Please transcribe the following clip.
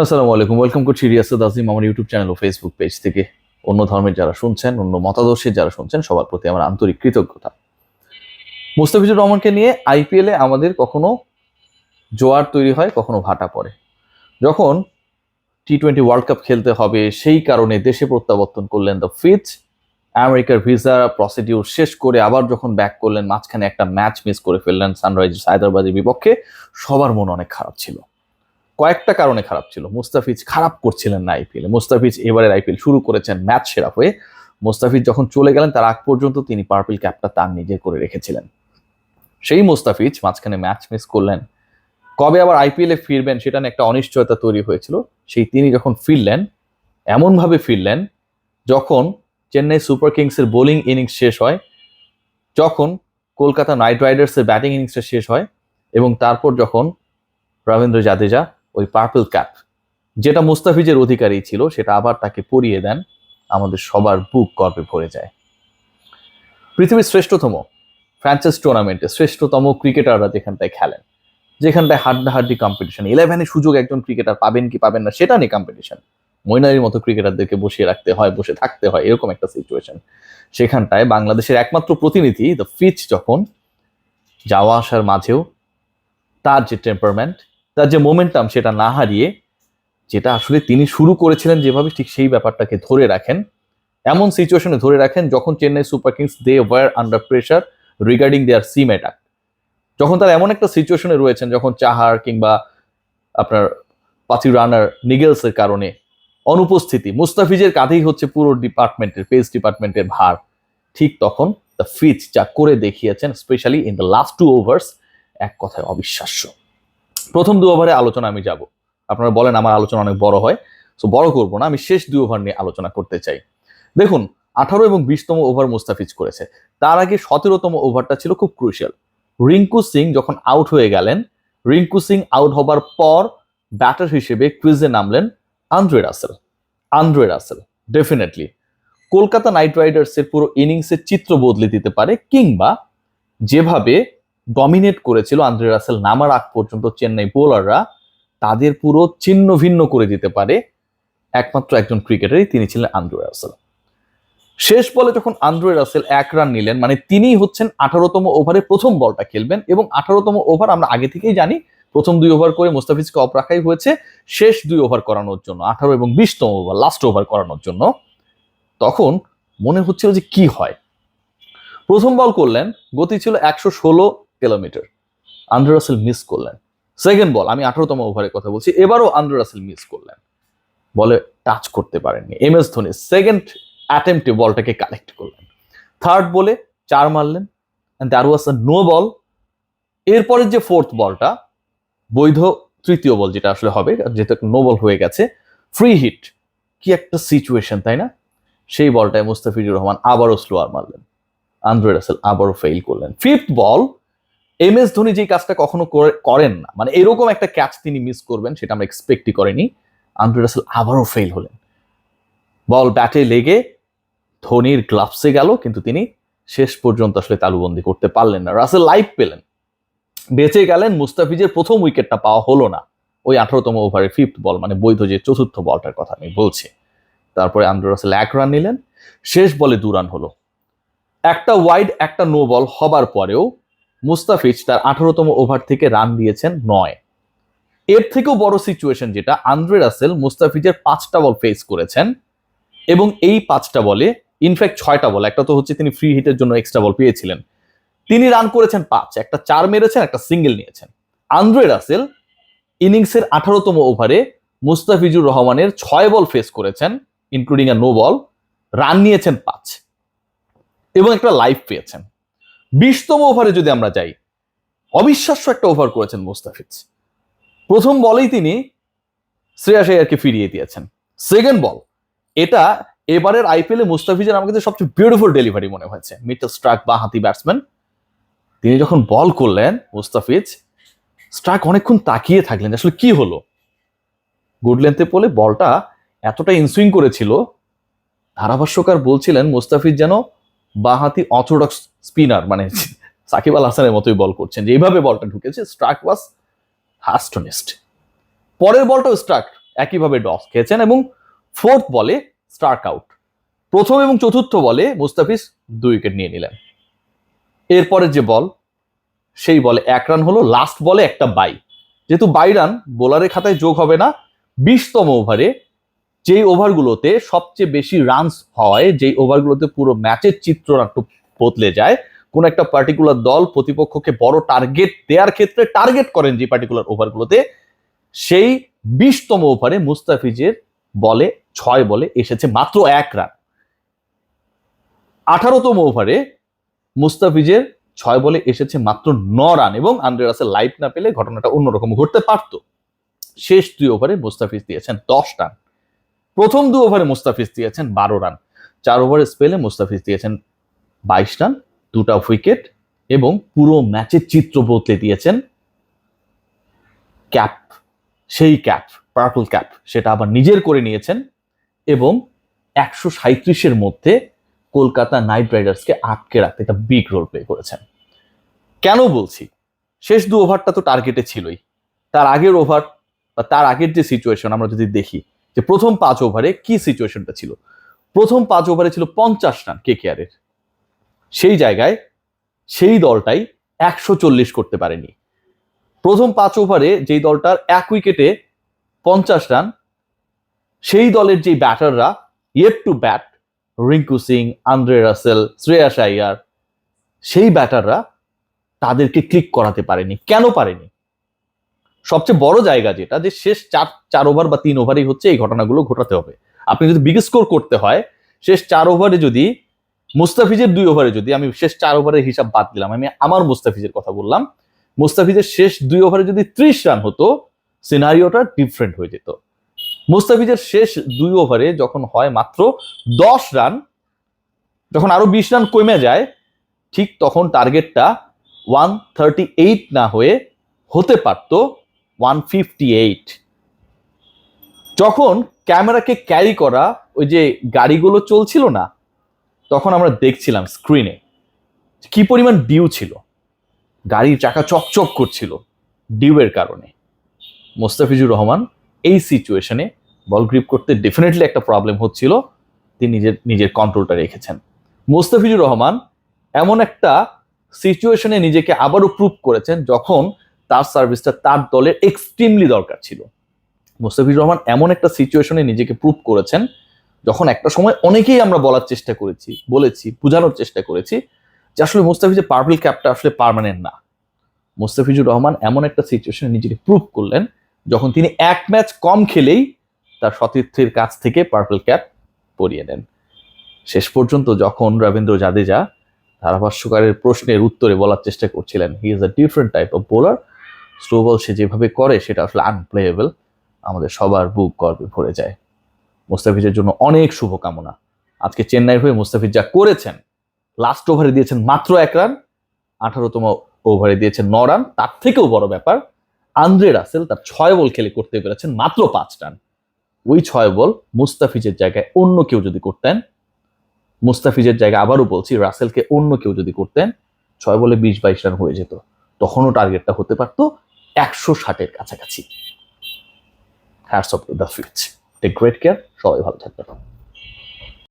আসসালামু আলাইকুম। ওয়েলকাম করছি রিয়াসুদ আজিম আমার ইউটিউব চ্যানেল ও ফেসবুক পেজ থেকে। অন্য ধর্মের যারা শুনছেন, অন্য মতাদর্শের যারা শুনছেন, সবার প্রতি আমার আন্তরিক কৃতজ্ঞতা। মুস্তাফিজুর রহমানকে নিয়ে আইপিএলে আমাদের কখনো জোয়ার তৈরি হয়, কখনো ভাটা পড়ে। যখন টি টোয়েন্টি ওয়ার্ল্ড কাপ খেলতে হবে, সেই কারণে দেশে প্রত্যাবর্তন করলেন দ্য ফিচ আমেরিকার ভিসা প্রসিডিউর শেষ করে আবার যখন ব্যাক করলেন, মাঝখানে একটা ম্যাচ মিস করে ফেললেন সানরাইজার্স হায়দ্রাবাদের বিপক্ষে, সবার মন অনেক খারাপ ছিল। কয়েকটা কারণে খারাপ ছিল। মুস্তাফিজ খারাপ করছিলেন না আইপিএল মুস্তাফিজ এবারের আইপিএল শুরু করেছেন ম্যাচ সেরা হয়ে। মুস্তাফিজ যখন চলে গেলেন, তার আগ পর্যন্ত তিনি পার্পল ক্যাপটা তার নিজের করে রেখেছিলেন। সেই মুস্তাফিজ মাঝখানে ম্যাচ মিস করলেন। কবে আবার আইপিএল ফিরবেন সেটা নিয়ে একটা অনিশ্চয়তা তৈরি হয়েছিল। সেই তিনি যখন ফিরলেন, এমনভাবে ফিরলেন, যখন চেন্নাই সুপার কিংসের বোলিং ইনিংস শেষ হয়, যখন কলকাতা নাইট রাইডার্সের ব্যাটিং ইনিংসটা শেষ হয়, এবং তারপর যখন রবীন্দ্র জাদেজা ওই পার্পল ক্যাপ যেটা মুস্তাফিজের অধিকারী ছিল, সেটা আবার তাকে পরিয়ে দেন, আমাদের সবার বুক গর্বে ভরে যায়। পৃথিবীর শ্রেষ্ঠতম ফ্র্যাঞ্চাইজ টুর্নামেন্টে শ্রেষ্ঠতম ক্রিকেটাররা যেখানটায় খেলেন, যেখানটায় হাড্ডাহাড্ডি কম্পিটিশন ইলেভেনে সুযোগ একজন ক্রিকেটার পাবেন কি পাবেন না, সেটা নিয়ে কম্পিটিশন মৈনারির মতো ক্রিকেটারদেরকে বসিয়ে রাখতে হয়, বসে থাকতে হয়, এরকম একটা সিচুয়েশন সেখানটায় বাংলাদেশের একমাত্র প্রতিনিধি দ্য ফিচ যখন, যাওয়া আসার মাঝেও, তার যে টেম্পারমেন্ট তার যে মোমেন্টাম সেটা না হারিয়ে, যেটা আসলে তিনি শুরু করেছিলেন যেভাবে ঠিক সেই ব্যাপারটাকে ধরে রাখেন, এমন সিচুয়েশনে ধরে রাখেন যখন Chennai Super Kings they were under pressure regarding their seam attack যখন তারা এমন একটা সিচুয়েশনে রয়েছেন, যখন চাহার কিংবা আপনার পাতি রানার নিগেলসের কারণে অনুপস্থিতি, মুস্তাফিজের কাঁধেই হচ্ছে পুরো ডিপার্টমেন্টের পেস ডিপার্টমেন্টের ভার। ঠিক তখন দ্য ফিচ যা করে দেখিয়েছেন specially in the last two overs এক কথায় অবিশ্বাস্য। প্রথম দু ওভারে আলোচনা আমি যাব। আপনারা বলেন আমার আলোচনা অনেক বড় হয়। সো বড় করব না, আমি শেষ দুই ওভার নিয়ে আলোচনা করতে চাই। দেখুন, আঠারো এবং বিশতম ওভার মুস্তাফিজ করেছে। তার আগে সতেরোতম ওভারটা ছিল খুব ক্রুশিয়াল রিঙ্কু সিং যখন আউট হয়ে গেলেন, রিঙ্কু সিং আউট হবার পর ব্যাটার হিসেবে ক্রিজে নামলেন Andre Russell. Andre Russell definitely Kolkata Knight রাইডার্সের পুরো ইনিংসের চিত্র বদলে দিতে পারে কিংবা যেভাবে ডমিনেট করেছিল আন্দ্রে রাসেল নামার আগ পর্যন্ত চেন্নাই বোলাররা তাদের পুরো ছিন্ন ভিন্ন করে দিতে পারে একমাত্র একজন ক্রিকেটারই তিনি ছিলেন আন্দ্রে রাসেল। শেষ বলে যখন আন্দ্রে রাসেল এক রান নিলেন মানে তিনিই হচ্ছেন আঠারোতম ওভারে প্রথম বলটা খেলবেন এবং আঠারোতম ওভার আমরা আগে থেকেই জানি, প্রথম দুই ওভার করে মুস্তাফিজকে অফ রাখাই হয়েছে, শেষ দুই ওভার করানোর জন্য, আঠারো এবং বিশতম ওভার লাস্ট ওভার করানোর জন্য। তখন মনে হচ্ছিল যে কি হয়? প্রথম বল করলেন, গতি ছিল একশো ষোলো কিলোমিটার আন্দ্রে রাসেল মিস করলেন। সেকেন্ড বল আমি আঠারোতম ওভারের কথা বলছি, এবারও আন্দ্রে রাসেল মিস করলেন। বলে টাচ করতে পারেননি। এম এস ধোনি সেকেন্ড অ্যাটেম্পটে বলটাকে কালেক্ট করলেন। থার্ড বলে চার মারলেন there was a no ball এরপরের যে ফোর্থ বলটা বৈধ তৃতীয় বল যেটা আসলে হবে, যেহেতু নো বল হয়ে গেছে ফ্রি হিট কি একটা সিচুয়েশন তাই না? সেই বলটায় মুস্তাফিজুর রহমান আবারও স্লোয়ার মারলেন। আন্দ্রে রাসেল আবারও ফেল করলেন। Fifth ball M S Dhoni যে কাজটা কখনো করে- করেন না মানে এরকম একটা ক্যাচ তিনি মিস করবেন, সেটা আমরা এক্সপেক্টই করিনি। আন্দ্রে রাসেল আবারও ফেল হলেন। বল ব্যাটে লেগে ধোনির গ্লাভসে গেল, কিন্তু তিনি শেষ পর্যন্ত আসলে তালুবন্দি করতে পারলেন না। রাসেল লাইভ পেলেন। বেঁচে গেলেন, মুস্তাফিজের প্রথম উইকেটটা পাওয়া হলো না। ওই আঠারোতম ওভারে ফিফথ বল মানে বৈধ যে চতুর্থ বলটার কথা আমি বলছি। তারপরে আন্দ্রে রাসেল এক রান নিলেন, শেষ বলে দু রান হলো। একটা ওয়াইড একটা নো বল হবার পরেও মুস্তাফিজ তার আঠারোতম ওভার থেকে রান দিয়েছেন নয়। এর থেকেও বড় সিচুয়েশন যেটা, আন্দ্রে রাসেল মুস্তাফিজের পাঁচটা বল ফেস করেছেন এবং এই পাঁচটা বলে ইনফ্যাক্ট ছয়টা বল একটা তো হচ্ছে তিনি ফ্রি হিটের জন্য এক্সট্রা বল পেয়েছিলেন। তিনি রান করেছেন পাঁচ, একটা চার মেরেছেন, একটা সিঙ্গেল নিয়েছেন। আন্দ্রে রাসেল ইনিংসের আঠারোতম ওভারে মুস্তাফিজুর রহমানের ছয় বল ফেস করেছেন including a no ball run নিয়েছেন পাঁচ এবং একটা লাইফ পেয়েছেন। বিশতম ওভারে যদি আমরা যাই, অবিশ্বাস্য একটা ওভার করেছেন মুস্তাফিজ। প্রথম বলেই তিনি শ্রেয়াস আয়ারকে ফিরিয়ে দিয়েছেন। সেকেন্ড বল এটা এবারের আইপিএলে মুস্তাফিজের আমার কাছে সবচেয়ে বিউটিফুল ডেলিভারি মনে হয়েছে। মিটার স্ট্রাক বা হাতি ব্যাটসম্যান তিনি যখন বল করলেন, মুস্তাফিজ স্ট্রাক অনেকক্ষণ তাকিয়ে থাকলেন আসলে কি হলো? গুড লেন্থে পড়লে বলটা এতটা ইনসুইং করেছিল, ধারাভাষ্যকার বলছিলেন, মুস্তাফিজ যেন বাহাতি অর্থোডক্স স্পিনার মানে সাকিব আল হাসানের মতোই বল করছেন, যে এইভাবে বলটা ঢুকেছে স্ট্রাক ওয়াজ হাস্টনিস্ট। পরের বলটাও স্ট্রাক একইভাবে ডস খেয়েছেন এবং ফোর্থ বলে স্টার্ক আউট। প্রথম এবং চতুর্থ বলে মুস্তাফিজ দুই উইকেট নিয়ে নিলেন। এরপরে যে বল, সেই বলে এক রান হলো, লাস্ট বলে একটা বাই। যেহেতু বাই রান, বোলারের খাতায় যোগ হবে না, বিশতম ওভারে যেই ওভারগুলোতে সবচেয়ে বেশি রানস হয়, যেই ওভারগুলোতে পুরো ম্যাচের চিত্রনাট্য বদলে যায়, কোন একটা পার্টিকুলার দল প্রতিপক্ষকে বড় টার্গেট দেওয়ার ক্ষেত্রে টার্গেট করেন যে পার্টিকুলার ওভারগুলোতে, সেই বিশতম ওভারে মুস্তাফিজের বলে, ছয় বলে এসেছে মাত্র এক রান আঠারোতম ওভারে মুস্তাফিজের ছয় বলে এসেছে মাত্র ন রান এবং আন্দ্রে রাসেল লাইফ না পেলে ঘটনাটা অন্যরকম ঘটতে পারত। শেষ দুই ওভারে মুস্তাফিজ দিয়েছেন দশ রান প্রথম দু ওভারে মুস্তাফিজ দিয়েছেন বারো রান। চার ওভারে স্পেলে মুস্তাফিজ দিয়েছেন বাইশ রান, দুটা উইকেট এবং পুরো ম্যাচের চিত্র বদলে দিয়েছেন ক্যাপ, সেই ক্যাপ, পার্পল ক্যাপ, সেটা আবার নিজের করে নিয়েছেন এবং একশো সাঁত্রিশের মধ্যে কলকাতা নাইট রাইডার্সকে আটকে রাখতে একটা বিগ রোল প্লে করেছেন। কেন বলছি? শেষ দু ওভারটা তো টার্গেটে ছিলই। তার আগের ওভার বা তার আগের যে সিচুয়েশন আমরা যদি দেখি যে প্রথম পাঁচ ওভারে কি সিচুয়েশনটা ছিল? প্রথম পাঁচ ওভারে ছিল পঞ্চাশ রান কে কেয়ারের সেই জায়গায় সেই দলটাই একশো চল্লিশ করতে পারেনি। প্রথম পাঁচ ওভারে যেই দলটার এক উইকেটে পঞ্চাশ রান, সেই দলের যে ব্যাটাররা yet to bat Rinku Singh, Andre Russell, Shreyas Iyer, সেই ব্যাটাররা তাদেরকে ক্লিক করাতে পারেনি। কেন পারেনি? সবচেয়ে বড় জায়গা যেটা যে শেষ চার চার ওভার বা তিন ওভারেই হচ্ছে এই ঘটনাগুলো ঘটাতে হবে। আপনি যদি বিগ স্কোর করতে হয়, শেষ চার ওভারে যদি, মুস্তাফিজের দুই ওভারে যদি, আমি শেষ চার ওভারের হিসাব বাদ দিলাম, আমি আমার মুস্তাফিজের কথা বললাম, মুস্তাফিজের শেষ দুই ওভারে যদি ত্রিশ রান হতো সিনারিওটা ডিফারেন্ট হয়ে যেত। মুস্তাফিজের শেষ দুই ওভারে যখন হয় মাত্র দশ রান যখন আরও বিশ রান কমে যায়, ঠিক তখন টার্গেটটা ওয়ান থার্টি এইট না হয়ে হতে পারত ওয়ান ফিফটি এইট যখন ক্যামেরাকে ক্যারি করা ওই যে গাড়িগুলো চলছিল না, তখন আমরা দেখছিলাম স্ক্রিনে কি পরিমাণ ডিউ ছিল। গাড়ির চাকা চকচক করছিল ডিউয়ের কারণে। মোস্তাফিজুর রহমান এই সিচুয়েশনে বল গ্রিপ করতে ডেফিনেটলি একটা প্রবলেম হচ্ছিল, তিনি নিজের নিজের কন্ট্রোলটা রেখেছেন। মোস্তাফিজুর রহমান এমন একটা সিচুয়েশনে নিজেকে আবারও প্রুভ করেছেন যখন তার সার্ভিসটা তার দলের এক্সট্রিমলি দরকার ছিল। মোস্তাফিজুর রহমান এমন একটা সিচুয়েশনে নিজেকে প্রুভ করেছেন, যখন একটা সময় অনেকেই আমরা বলার চেষ্টা করেছি, বলেছি, বোঝানোর চেষ্টা করেছি যে আসলে মুস্তাফিজের পার্পল ক্যাপটা আসলে পার্মানেন্ট না। মুস্তাফিজুর রহমান এমন একটা সিচুয়েশনে নিজেকে প্রুভ করলেন, যখন তিনি এক ম্যাচ কম খেলেই তার সতীর্থের কাছ থেকে পার্পল ক্যাপ পরিয়ে নেন শেষ পর্যন্ত যখন রবীন্দ্র জাদেজা ধারাভাষ্যকারের প্রশ্নের উত্তরে বলার চেষ্টা করছিলেন he is a different type of bowler slow ball সে যেভাবে করে, সেটা আসলে আনপ্লেয়েবল আমাদের সবার বুক গর্বে ভরে যায়। মুস্তাফিজের জন্য অনেক শুভকামনা। আজকে চেন্নাইয়ের হয়ে মুস্তাফিজ যা করেছেন লাস্ট ওভারে দিয়েছেন মাত্র এক রান আঠারোতম ওভারে দিয়েছেন ন রান তার থেকেও বড় ব্যাপার, আন্দ্রে রাসেল তার ছয় বল খেলে করতে পেরেছেন মাত্র পাঁচ রান ওই ছয় বল মুস্তাফিজের জায়গায় অন্য কেউ যদি করতেন, মুস্তাফিজের জায়গায় আবারও বলছি, রাসেলকে অন্য কেউ যদি করতেন, ছয় বলে বিশ বাইশ রান হয়ে যেত। তখনও টার্গেটটা হতে পারতো। একশো ষাটের কাছাকাছি। হ্যাটস অফ দ্য ফিচ টেক গ্রেট কেয়ার সবাই ভালো থাকবেন।